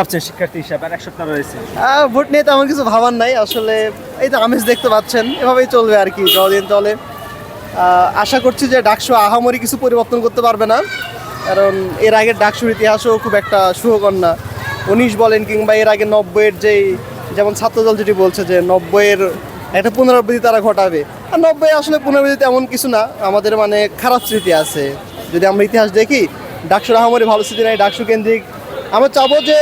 ভাবছেন ভোট নিয়ে তেমন কিছু ভাবার নাই। আসলে এই তো আমেজ দেখতে পাচ্ছেন, এভাবেই চলবে আর কি যতদিন চলে আশা করছি যে ডাকসু আহামরি কিছু পরিবর্তন করতে পারবে না। কারণ এর আগের ডাকসুর ইতিহাসও খুব একটা না উনিশ বলেন কিংবা এর আগে নব্বইয়ের যেই, যেমন ছাত্রদল যেটি বলছে যে নব্বইয়ের একটা পুনরাবৃত্তি তারা ঘটাবে। আর নব্বই আসলে পুনরাবৃত্তি তেমন কিছু না, আমাদের মানে খারাপ স্মৃতি আছে। যদি আমরা ইতিহাস দেখি, ডাকসুর আহামরি ভালো স্মৃতি নাই, ডাকসু কেন্দ্রিক আমরা চাবো যে,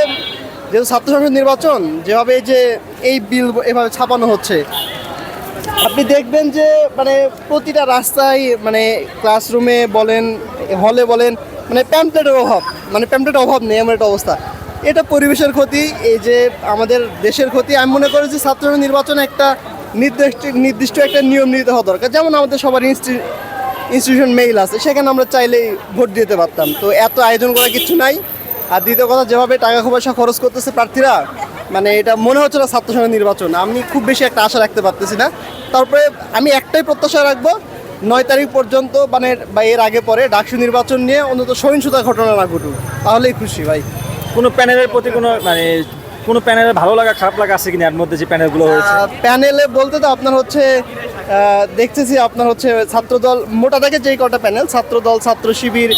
যেহেতু ছাত্র সংসদ নির্বাচন, যেভাবে যে এই বিল এভাবে ছাপানো হচ্ছে, আপনি দেখবেন যে মানে প্রতিটা রাস্তায় মানে ক্লাসরুমে বলেন হলে বলেন মানে প্যাম্পলেটের অভাব মানে প্যাম্পলেটের অভাব নেই এমন একটা অবস্থা। এটা পরিবেশের ক্ষতি, এই যে আমাদের দেশের ক্ষতি, আমি মনে করি যে ছাত্র নির্বাচন একটা নির্দিষ্ট নির্দিষ্ট একটা নিয়ম নিতে হওয়া দরকার। যেমন আমাদের সবার ইনস্টি- ইনস্টিটিউশন মেইল আছে, সেখানে আমরা চাইলেই ভোট দিতে পারতাম। তো এত আয়োজন করা কিছু নাই। আর দ্বিতীয় কথা যেভাবে টাকা পয়সা খরচ করতেছে প্রার্থীরা মানে এটা মনে হচ্ছে না ছাত্র সংসদ নির্বাচন। আমি খুব বেশি একটা আশা রাখতে পারতেছি না। তারপরে আমি একটাই প্রত্যাশা রাখব নয় তারিখ পর্যন্ত মানে বা এর আগে পরে ডাকসু নির্বাচন নিয়ে অন্তত সহিংসতা ঘটনা না ঘটুক। তাহলেই খুশি ভাই। কোনো প্যানেলের প্রতি কোনো মানে কোনো প্যানেলের ভালো লাগা খারাপ লাগা আছে কিনা এর মধ্যে যে প্যানেলগুলো হয়েছে? প্যানেলে বলতে তো আপনার হচ্ছে দেখতেছি আপনার হচ্ছে ছাত্রদল, মোটা থেকে যেই কটা প্যানেল ছাত্রদল, ছাত্র শিবির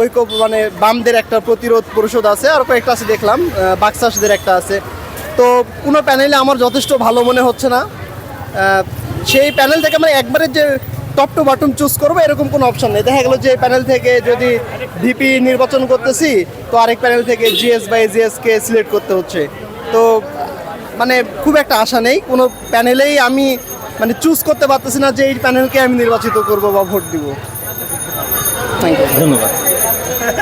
ঐক্য মানে বামদের একটা প্রতিরোধ পরিষদ আছে, আর কয়েকটা আছে দেখলাম বাক্সাসদের একটা আছে। তো কোনো প্যানেলে আমার যথেষ্ট ভালো মনে হচ্ছে না। সেই প্যানেল থেকে আমরা একবারে যে টপ টু বাটন চুজ করব, এরকম কোনো অপশন নেই। দেখা গেলো যে প্যানেল থেকে যদি ভিপি নির্বাচন করতেছি, তো আরেক প্যানেল থেকে জিএস বাই জিএস কে সিলেক্ট করতে হচ্ছে। তো মানে খুব একটা আশা নেই। কোনো প্যানেলেই আমি মানে চুজ করতে পারতেছি না যে এই প্যানেলকে আমি নির্বাচিত করব বা ভোট দিব। থ্যাংক ইউ ধন্যবাদ।